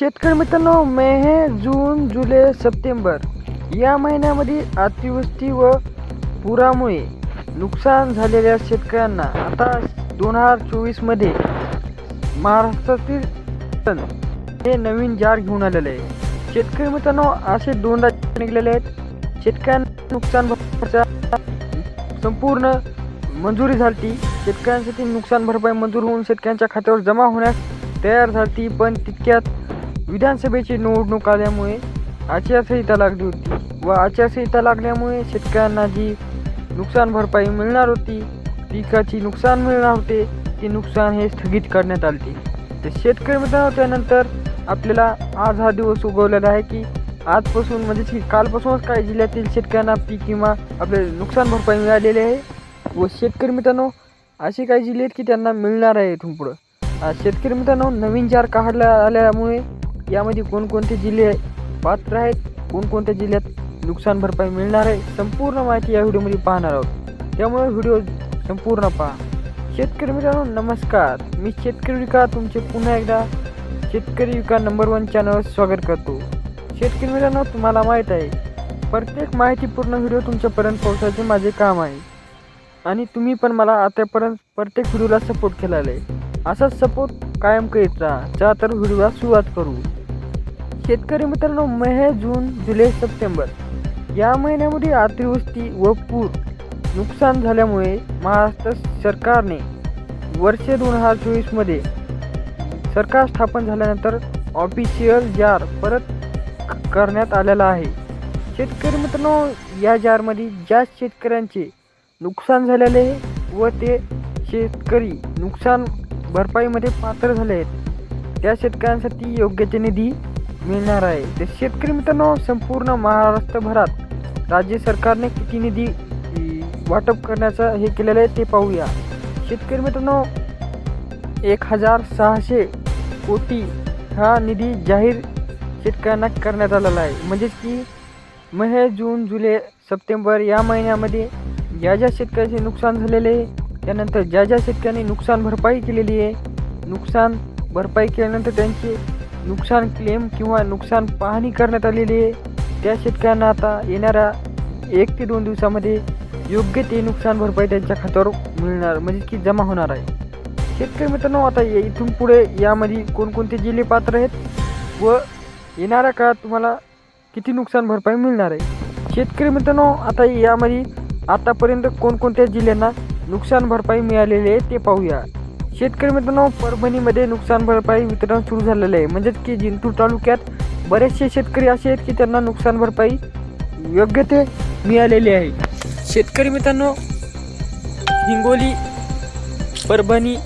शेतकरी मित्रांनो मे हे जून जुलै सप्टेंबर या महिन्यामध्ये अतिवृष्टी व पुरामुळे नुकसान झालेल्या शेतकऱ्यांना आता दोन हजार चोवीसमध्ये महाराष्ट्रातील हे नवीन जार घेऊन आलेले आहे. शेतकरी मित्रांनो असे दोन राज्य निघलेले आहेत. शेतकऱ्यांना नुकसान भरपाईचा संपूर्ण मंजुरी झाली शेतकऱ्यांसाठी नुकसान भरपाई मंजूर होऊन शेतकऱ्यांच्या खात्यावर जमा होण्यास तयार झाली पण तितक्यात विधानसभेची निवडणूक आल्यामुळे आचारसंहिता लागली होती व आचारसंहिता लागल्यामुळे शेतकऱ्यांना जी नुकसान भरपाई मिळणार होती पिकाची नुकसान मिळणार होते ते नुकसान हे स्थगित करण्यात आले तर शेतकरी मित्रांनो त्यानंतर आपल्याला आज हा दिवस उगवलेला आहे की आजपासून म्हणजे की कालपासूनच काही जिल्ह्यातील शेतकऱ्यांना पीक किंवा आपले नुकसान भरपाई मिळालेली आहे. व शेतकरी मित्रांनो असे काही जिल्हे आहेत की त्यांना मिळणार आहे इथून पुढं. शेतकरी मित्रांनो नवीन जार काढल्या आल्यामुळे यामध्ये कोणकोणते जिल्हे पात्र आहेत कोणकोणत्या जिल्ह्यात नुकसान भरपाई मिळणार आहे संपूर्ण माहिती या व्हिडिओमध्ये पाहणार आहोत. त्यामुळे व्हिडिओ संपूर्ण पहा. शेतकरी मित्रांनो नमस्कार. मी शेतकरी विका तुमचे पुन्हा एकदा शेतकरी विका नंबर वन चॅनलवर स्वागत करतो. शेतकरी मित्रांनो तुम्हाला माहीत आहे प्रत्येक माहितीपूर्ण व्हिडिओ तुमच्यापर्यंत पोहोचायचे माझे काम आहे. आणि तुम्ही पण मला आतापर्यंत प्रत्येक व्हिडिओला सपोर्ट केला आहे. असाच सपोर्ट कायम करीत राहा चला तर व्हिडिओला सुरुवात करू. शेतकरी मित्रांनो मे जून जुलै सप्टेंबर. या महिन्यामध्ये अतिवृष्टी व पूर नुकसान झाल्यामुळे महाराष्ट्र सरकारने वर्ष दोन हजार चोवीसमध्ये सरकार स्थापन झाल्यानंतर ऑफिशियल जार परत करण्यात आलेला आहे. शेतकरी मित्रांनो या जारमध्ये ज्या शेतकऱ्यांचे नुकसान झालेले आहे व ते शेतकरी नुकसान भरपाईमध्ये पात्र झाले आहेत. त्या शेतकऱ्यांसाठी योग्य ते निधी मिळणार आहे. तर शेतकरी मित्रांनो संपूर्ण महाराष्ट्रभरात राज्य सरकारने किती निधी वाटप करण्याचं हे केलेलं आहे ते पाहूया. शेतकरी मित्रांनो एक हजार सहाशे कोटी हा निधी जाहीर शेतकऱ्यांना करण्यात आलेला आहे. म्हणजेच की मे जून जुलै सप्टेंबर या महिन्यामध्ये ज्या ज्या शेतकऱ्याचे नुकसान झालेले आहे त्यानंतर ज्या ज्या शेतकऱ्यांनी नुकसान भरपाई केलेली आहे नुकसान भरपाई केल्यानंतर त्यांचे नुकसान क्लेम किंवा नुकसान पाहणी करण्यात आलेली आहे. त्या शेतकऱ्यांना आता येणाऱ्या एक ते दोन दिवसामध्ये योग्य ते नुकसान भरपाई त्यांच्या खात्यावर मिळणार म्हणजे की जमा होणार आहे. शेतकरी मित्रांनो आता इथून पुढे यामध्ये कोणकोणते जिल्हे पात्र आहेत व येणाऱ्या काळात तुम्हाला किती नुकसान भरपाई मिळणार आहे? शेतकरी मित्रांनो आता यामध्ये आतापर्यंत कोणकोणत्या जिल्ह्यांना नुकसान भरपाई मिळालेली आहे ते पाहूया. शेतकरी मित्रांनो परभणीमध्ये नुकसान भरपाई वितरण सुरू झालेलं आहे. म्हणजेच की जिंतूर तालुक्यात बरेचसे शेतकरी असे आहेत की त्यांना नुकसान भरपाई योग्य ते मिळालेली आहे. शेतकरी मित्रांनो हिंगोली परभणी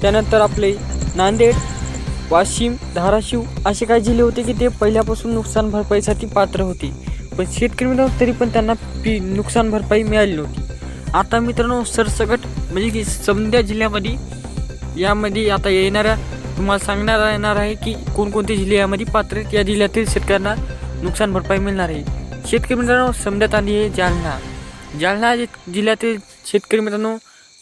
त्यानंतर आपले नांदेड वाशिम धाराशिव असे काही जिल्हे होते की ते पहिल्यापासून नुकसान भरपाईसाठी पात्र होते. पण शेतकरी मित्रांनो तरी पण त्यांना पी नुकसान भरपाई मिळाली नव्हती. आता मित्रांनो सरसकट म्हणजे की समद्या जिल्ह्यामध्ये यामध्ये आता येणाऱ्या तुम्हाला सांगणार येणार आहे की कोणकोणते जिल्हे यामध्ये पात्र आहेत या जिल्ह्यातील शेतकऱ्यांना नुकसान भरपाई मिळणार आहे. शेतकरी मित्रांनो समजत आली आहे जालना. जालना जिल्ह्यातील शेतकरी मित्रांनो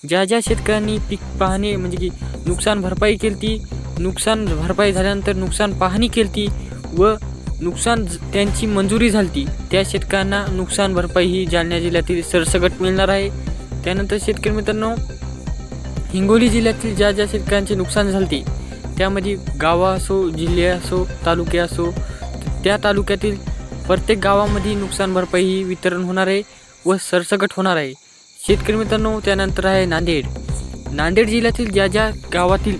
ज्या ज्या शेतकऱ्यांनी पीक पाहणी म्हणजे की नुकसान भरपाई केली ती नुकसान भरपाई झाल्यानंतर नुकसान पाहणी केली ती व नुकसान त्यांची मंजुरी झाली ती त्या शेतकऱ्यांना नुकसान भरपाई ही जालना जिल्ह्यातील सरसकट मिळणार आहे. त्यानंतर शेतकरी मित्रांनो हिंगोली जिल्ह्यातील ज्या ज्या शेतकऱ्यांचे नुकसान झाले त्यामध्ये गावं असो जिल्हे असो तालुके असो त्या तालुक्यातील प्रत्येक गावामध्ये नुकसान भरपाई ही वितरण होणार आहे व सरसकट होणार आहे. शेतकरी मित्रांनो त्यानंतर आहे नांदेड. नांदेड जिल्ह्यातील ज्या ज्या गावातील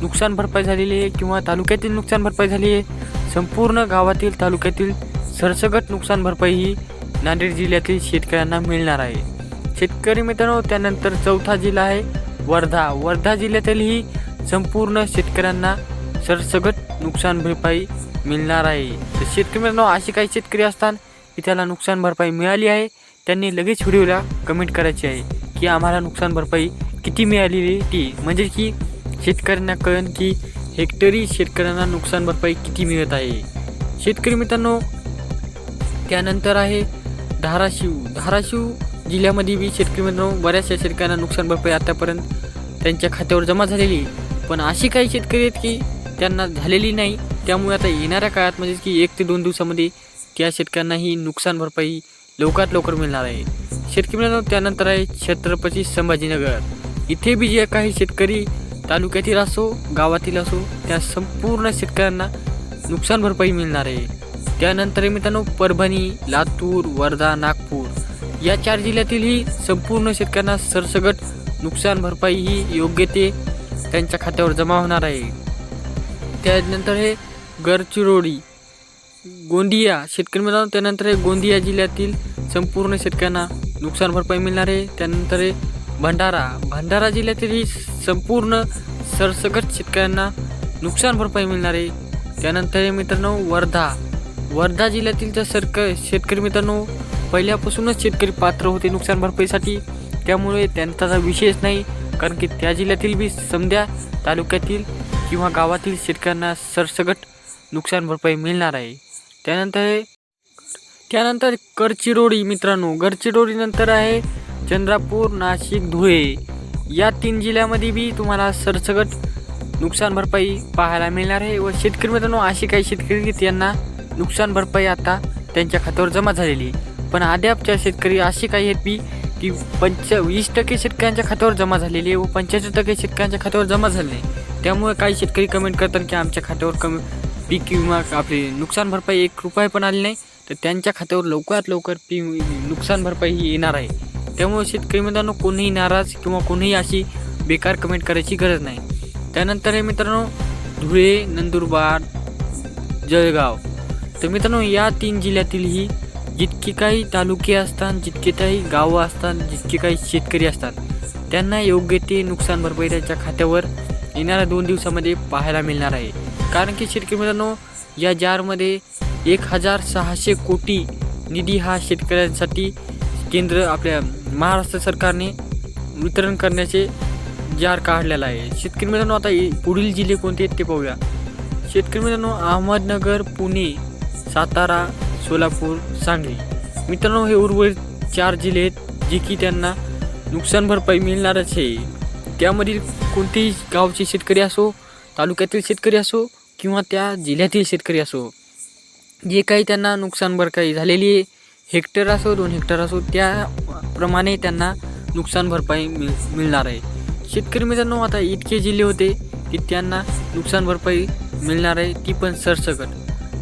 नुकसान भरपाई झालेली आहे किंवा तालुक्यातील नुकसान भरपाई झाली आहे संपूर्ण गावातील तालुक्यातील सरसकट नुकसान भरपाई ही नांदेड जिल्ह्यातील शेतकऱ्यांना मिळणार आहे. शेतकरी मित्रांनो त्यानंतर चौथा जिल्हा आहे वर्धा. वर्धा जिल्ह्यातीलही संपूर्ण शेतकऱ्यांना सरसगट नुकसान भरपाई मिळणार आहे. तर शेतकरी मित्रांनो असे काही शेतकरी असतात की त्याला नुकसान भरपाई मिळाली आहे. त्यांनी लगेच व्हिडिओला कमेंट करायची आहे की आम्हाला नुकसान भरपाई किती मिळालेली ती? म्हणजे की शेतकऱ्यांना कळण की हेक्टरी शेतकऱ्यांना नुकसान भरपाई किती मिळत आहे. शेतकरी मित्रांनो त्यानंतर आहे धाराशिव. धाराशिव जिल्ह्यामध्ये बी शेतकरी मित्रांनो बऱ्याचशा शेतकऱ्यांना नुकसान भरपाई आतापर्यंत त्यांच्या खात्यावर जमा झालेली आहे. पण अशी काही शेतकरी आहेत की त्यांना झालेली नाही. त्यामुळे आता येणाऱ्या काळात म्हणजे की एक ते दोन दिवसामध्ये त्या शेतकऱ्यांना ही नुकसान भरपाई लवकरात लवकर मिळणार आहे. शेतकरी मित्रांनो त्यानंतर आहे छत्रपती संभाजीनगर. इथे बी जे काही शेतकरी तालुक्यातील असो गावातील असो त्या संपूर्ण शेतकऱ्यांना नुकसान भरपाई मिळणार आहे. त्यानंतर मित्रांनो परभणी लातूर वर्धा नागपूर. या चार जिल्ह्यातीलही संपूर्ण शेतकऱ्यांना सरसगट नुकसान भरपाई ही योग्य ते त्यांच्या खात्यावर जमा होणार आहे. त्यानंतर हे गडचिरोली गोंदिया शेतकरी मित्रांनो त्यानंतर हे गोंदिया जिल्ह्यातील संपूर्ण शेतकऱ्यांना नुकसान भरपाई मिळणार आहे. त्यानंतर हे भंडारा भंडारा जिल्ह्यातील ही संपूर्ण सरसगट शेतकऱ्यांना नुकसान भरपाई मिळणार आहे. त्यानंतर हे मित्रांनो वर्धा वर्धा जिल्ह्यातील तर सरक शेतकरी मित्रांनो पहिल्यापासूनच शेतकरी पात्र होते नुकसान भरपाईसाठी. त्यामुळे त्यांचा विशेष विषयच नाही कारण की त्या जिल्ह्यातील बी समध्या तालुक्यातील किंवा गावातील शेतकऱ्यांना सरसगट नुकसान भरपाई मिळणार आहे. त्यानंतर त्यानंतर करचिरोडी मित्रांनो गडचिरोडीनंतर आहे चंद्रपूर नाशिक धुळे. या तीन जिल्ह्यामध्ये बी तुम्हाला सरसगट नुकसान भरपाई पाहायला मिळणार आहे व शेतकरी मित्रांनो असे काही शेतकरी त्यांना नुकसान भरपाई आता त्यांच्या खात्यावर जमा झालेली आहे. पण अद्यापच्या शेतकरी असे काही आहेत बी की पंच वीस टक्के शेतकऱ्यांच्या खात्यावर जमा झालेली आहे व पंच्याहत्तर टक्के शेतकऱ्यांच्या खात्यावर जमा झाले नाही. त्यामुळे काही शेतकरी कमेंट करतात की आमच्या खात्यावर कमी पीक विमा आपली नुकसान भरपाई एक रुपया पण आली नाही तर त्यांच्या खात्यावर लवकरात लवकर पी नुकसान भरपाई ही येणार आहे. त्यामुळे शेतकरी मित्रांनो कोणीही नाराज किंवा कोणीही अशी बेकार कमेंट करायची गरज नाही. त्यानंतर हे मित्रांनो धुळे नंदुरबार जळगाव. तर मित्रांनो या तीन जिल्ह्यातीलही जितके काही तालुके असतात जितके काही गावं असतात जितके काही शेतकरी असतात त्यांना योग्य ते नुकसान भरपाई त्यांच्या खात्यावर येणाऱ्या दोन दिवसामध्ये पाहायला मिळणार आहे. कारण की शेतकरी मित्रांनो या जारमध्ये एक हजार सहाशे कोटी निधी हा शेतकऱ्यांसाठी केंद्र आपल्या महाराष्ट्र सरकारने वितरण करण्याचे जार काढलेला आहे. शेतकरी मित्रांनो आता पुढील जिल्हे कोणते आहेत ते पाहूया. शेतकरी मित्रांनो अहमदनगर पुणे सातारा सोलापूर सांगली. मित्रांनो हे उर्वरित चार जिल्हे आहेत जे की त्यांना नुकसान भरपाई मिळणारच आहे. त्यामधील कोणतेही गावचे शेतकरी असो तालुक्यातील शेतकरी असो किंवा त्या जिल्ह्यातील शेतकरी असो जे काही त्यांना नुकसान भरपाई झालेली आहे हेक्टर असो दोन हेक्टर असो त्याप्रमाणे त्यांना नुकसान भरपाई मिळ मिळणार आहे. शेतकरी मित्रांनो आता इतके जिल्हे होते की त्यांना नुकसान भरपाई मिळणार आहे ती पण सरसकट.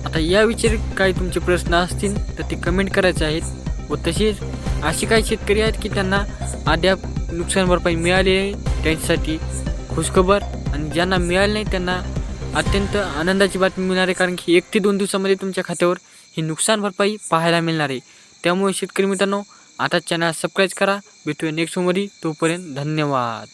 आता या याविषयी काही तुमचे प्रश्न असतील तर ते कमेंट करायचे आहेत. व तसेच असे काही शेतकरी आहेत की त्यांना अद्याप नुकसान भरपाई मिळाली आहे. त्यांच्यासाठी खुशखबर आणि ज्यांना मिळाली नाही त्यांना अत्यंत आनंदाची बातमी मिळणार आहे. कारण की एक ते दोन दिवसामध्ये तुमच्या खात्यावर ही नुकसान भरपाई पाहायला मिळणार आहे. त्यामुळे शेतकरी मित्रांनो आता चॅनल सबस्क्राईब करा. भेटूया नेक्स्टमध्ये तोपर्यंत धन्यवाद.